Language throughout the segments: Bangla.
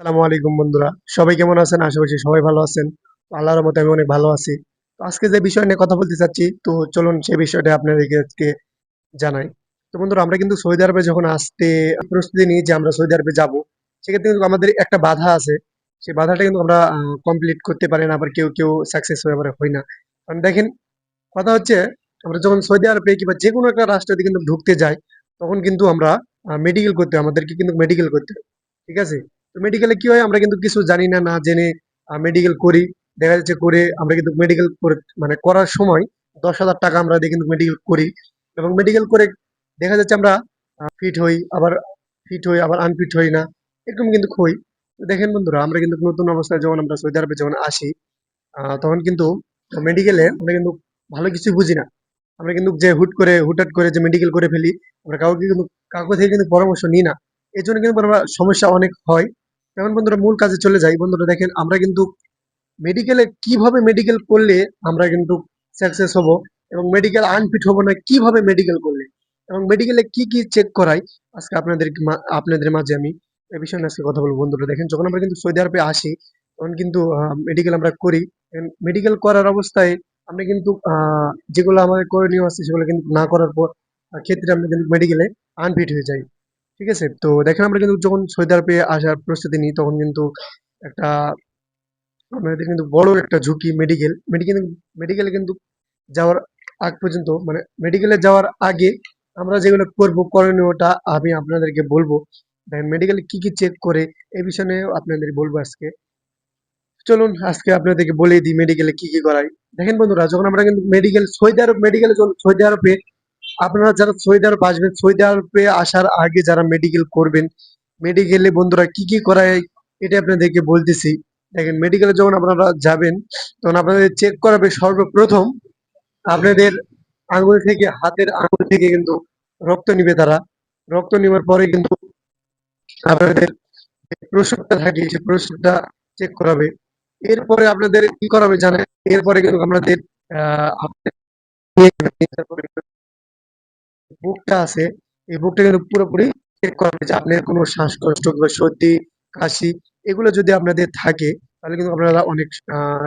সালামু আলাইকুম বন্ধুরা। সবাই কেমন আছেন? আশা সবাই ভালো আছেন। আল্লাহর মতো আমি অনেক ভালো আছি। তো আজকে যে বিষয় নিয়ে কথা বলতে চাচ্ছি, তো চলুন সেই বিষয়টা আপনাদেরকে জানাই। তো বন্ধুরা, আমরা কিন্তু সৌদি আরবে যখন আসতে প্রস্তুতি নিই যে আমরা সৌদি আরবে যাব, সেক্ষেত্রে কিন্তু আমাদের একটা বাধা আছে। সেই বাধাটা কিন্তু আমরা কমপ্লিট করতে পারি না, আবার কেউ কেউ সাকসেস হয়ে আবার হয় না। কারণ দেখেন, কথা হচ্ছে, আমরা যখন সৌদি আরবে কিংবা যে কোনো একটা রাষ্ট্রে কিন্তু ঢুকতে যাই, তখন কিন্তু আমরা মেডিকেল করতে আমাদেরকে কিন্তু মেডিকেল করতে ঠিক আছে? তো মেডিকেলে কি হয়, আমরা কিন্তু কিছু জানি না না জেনে মেডিকেল করি। দেখা যাচ্ছে করে আমরা কিন্তু মেডিকেল করে মানে করার সময় দশ হাজার টাকা আমরা দিয়ে কিন্তু মেডিকেল করি। এবং মেডিকেল করে দেখা যাচ্ছে আমরা ফিট হই, আবার ফিট হই, আবার আনফিট হই না। এরকম কিন্তু হই। দেখেন বন্ধুরা, আমরা কিন্তু নতুন অবস্থায় যখন আমরা সৌদি আরবে যখন আসি তখন কিন্তু মেডিকেলে আমরা কিন্তু ভালো কিছু বুঝি না। আমরা কিন্তু যে হুট করে, হুটহাট করে যে মেডিকেল করে ফেলি, আমরা কাউকে কিন্তু, কাউকে থেকে কিন্তু পরামর্শ নিই না। এই জন্য কিন্তু আমরা সমস্যা অনেক হয়। যেমন বন্ধুরা মূল কাজে চলে যাই। বন্ধুরা দেখেন, আমরা কিন্তু মেডিকেলে কীভাবে মেডিকেল করলে আমরা কিন্তু সাকসেস হব এবং মেডিকেল আনফিট হব না, কীভাবে মেডিকেল করলে? এবং মেডিকেলে কি কি চেক করাই? আজকে আপনাদের আপনাদের মাঝে আমি এ বিষয়ে আজকে কথা বলব। বন্ধুরা দেখেন, যখন আমরা কিন্তু সৌদি আরবে আসি, তখন কিন্তু মেডিকেল আমরা করি। মেডিকেল করার অবস্থায় আমরা কিন্তু যেগুলো আমাদের করণীয় আছে, সেগুলো কিন্তু না করার পর ক্ষেত্রে আমরা কিন্তু মেডিকেলে আনফিট হয়ে যাই। ঠিক আছে? তো দেখেন আমরা কিন্তু যখন সৌদি আরবে আসার প্রস্তুতি নিই, তখন কিন্তু একটা আমাদের কিন্তু বড় একটা ঝুঁকি মেডিকেল মেডিকেল মেডিকেলে কিন্তু যাওয়ার আগ পর্যন্ত মানে মেডিকেলে যাওয়ার আগে আমরা যেগুলো করব, করণীয়টা আমি আপনাদেরকে বলব। দেখেন মেডিকেলে কি কি চেক করে, এ বিষয়ে আপনাদের বলব আজকে। চলুন, আজকে আপনাদেরকে বলে দিই মেডিকেলে কি কি করাই দেখেন বন্ধুরা, যখন আমরা কিন্তু মেডিকেল সৌদি আরব মেডিকেলে সৌদি আরবে আপনারা যারা সৌদি আরব আসবেন সৌদি আসার আগে যারা মেডিকেল করবেন মেডিকেলে বন্ধুরা কি কি করায় এটা আপনাদেরকে বলতেছি। দেখেন মেডিকেলে যখন আপনারা যাবেন, তখন আপনাদের চেক করাবে সর্বপ্রথম আপনাদের আঙুল থেকে, হাতের আঙুল থেকে কিন্তু রক্ত নিবে তারা। রক্ত নেওয়ার পরে কিন্তু আপনাদের যে প্রস্রাবটা থাকে, সেই প্রস্রাবটা চেক করাবে। এরপরে আপনাদের কি করাবে জানেন? এরপরে কিন্তু আপনাদের বুকটা আছে, এই বুকটা কিন্তু পুরোপুরি চেক করাবে যে আপনার কোনো শ্বাসকষ্ট কিংবা সর্দি, কাশি, এগুলো যদি আপনাদের থাকে, তাহলে কিন্তু আপনারা অনেক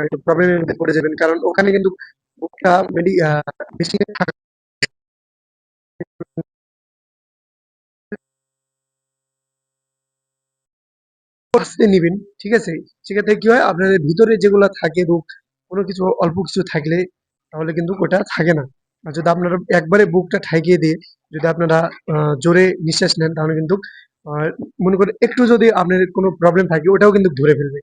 একটু প্রবলেমের মধ্যে পড়ে যাবেন। কারণ ওখানে কিন্তু বুকটা মেডি মেশিনে আস্তে নিবেন, ঠিক আছে? সেক্ষেত্রে কি হয়, আপনাদের ভিতরে যেগুলো থাকে রোগ, কোনো কিছু অল্প কিছু থাকলে, তাহলে কিন্তু ওটা থাকে না। যদি আপনারা একবারে বুকটা ঠাইকিয়ে দিয়ে যদি আপনারা জোরে নিঃশ্বাস নেন, তাহলে কিন্তু মনে করেন একটু যদি আপনার কোনো প্রবলেম থাকে, ওটাও কিন্তু ধরে ফেলবে।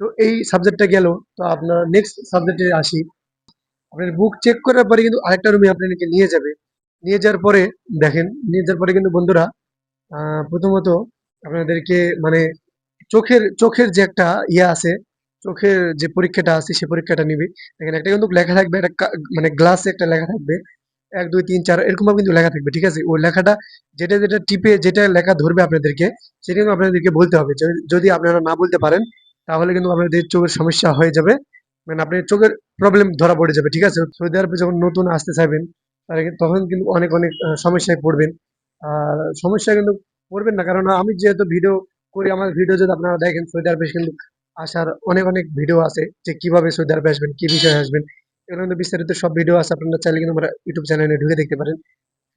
তো এই সাবজেক্টটা গেল, তো আপনার নেক্সট সাবজেক্টে আসি। আপনার বুক চেক করার পরে কিন্তু আরেকটা রুমে আপনাদেরকে নিয়ে যাবে। নিয়ে যাওয়ার পরে দেখেন, নিয়ে যাওয়ার পরে কিন্তু বন্ধুরা প্রথমত আপনাদেরকে মানে চোখের চোখের যে একটা ইয়ে আছে চোখের যে পরীক্ষাটা আছে, সে পরীক্ষাটা নিবে। দেখেন একটা কিন্তু লেখা থাকবে, একটা মানে গ্লাসে একটা লেখা থাকবে। এক, দুই, তিন, চার এরকম ভাবে কিন্তু লেখা থাকবে, ঠিক আছে? ওই লেখাটা যেটা যেটা টিপে যেটা লেখা ধরবে আপনাদেরকে, সেটা কিন্তু আপনাদেরকে বলতে হবে। যদি আপনারা না বলতে পারেন, তাহলে কিন্তু আপনাদের চোখের সমস্যা হয়ে যাবে। মানে আপনার চোখের প্রবলেম ধরা পড়ে যাবে, ঠিক আছে? সৌদি আরবে যখন নতুন আসতে চাইবেন তখন কিন্তু অনেক অনেক সমস্যায় পড়বেন। আর সমস্যা কিন্তু পড়বেন না কারণ আমি যেহেতু ভিডিও করি, আমার ভিডিও যদি আপনারা দেখেন, সৌদি আরবে কিন্তু আসার অনেক অনেক ভিডিও আছে যে কীভাবে সৌদি আসবেন, কি বিষয়ে আসবেন, এগুলো কিন্তু বিস্তারিত সব ভিডিও আছে, আপনারা চাইলে কিন্তু আমরা ইউটিউব চ্যানেলে ঢুকে দেখতে পারেন।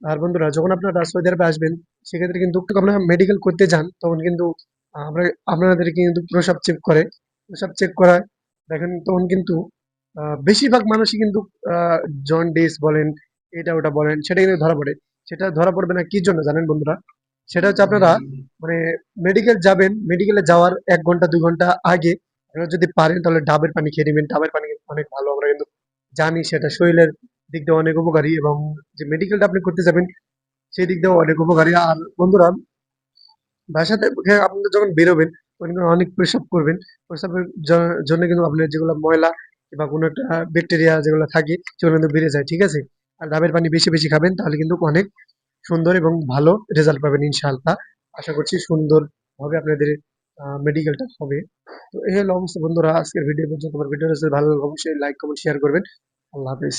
আর বন্ধুরা, যখন আপনারা সৌদি আরবে আসবেন, সেক্ষেত্রে কিন্তু আপনারা মেডিকেল করতে যান, তখন কিন্তু আমরা আপনাদেরকে কিন্তু প্রসাব চেক করে। প্রসাব চেক করা, দেখেন তখন কিন্তু বেশিরভাগ মানুষই কিন্তু জন্ডিস বলেন, এটা ওটা বলেন, সেটা কিন্তু ধরা পড়ে। সেটা ধরা পড়বে না, কি জন্য জানেন বন্ধুরা? সেটা হচ্ছে আপনারা মানে মেডিকেল যাবেন মেডিকেলে যাওয়ার এক ঘণ্টা, দুই ঘণ্টা আগে আপনারা যদি পারেন তাহলে ডাবের পানি খেয়ে নেবেন। ডাবের পানি অনেক ভালো, আমরা কিন্তু জানি সেটা শরীরের দিক দিয়ে অনেক উপকারী এবং যে মেডিকেলটা আপনি করতে যাবেন সেই দিক দিয়েও অনেক উপকারী। আর বন্ধুরা বাসা থেকে আপনারা যখন বেরোবেন, তখন কিন্তু অনেক প্রস্রাব করবেন। প্রস্রাবের জন্য কিন্তু আপনার যেগুলো ময়লা বা কোনো একটা ব্যাকটেরিয়া যেগুলো থাকে সেগুলো কিন্তু বেড়ে যায়, ঠিক আছে? আর ডাবের পানি বেশি বেশি খাবেন, তাহলে কিন্তু অনেক সুন্দর এবং ভালো রেজাল্ট পাবেন ইনশাআল্লাহ। আশা করছি সুন্দর ভাবে আপনাদের মেডিকেলটা হবে। তো এই হলো বন্ধুরা। আজকের ভিডিও পর্যন্ত। আমার ভিডিও ভালো লাগলে অবশ্যই লাইক কমেন্ট শেয়ার করবেন। আল্লাহ হাফেজ।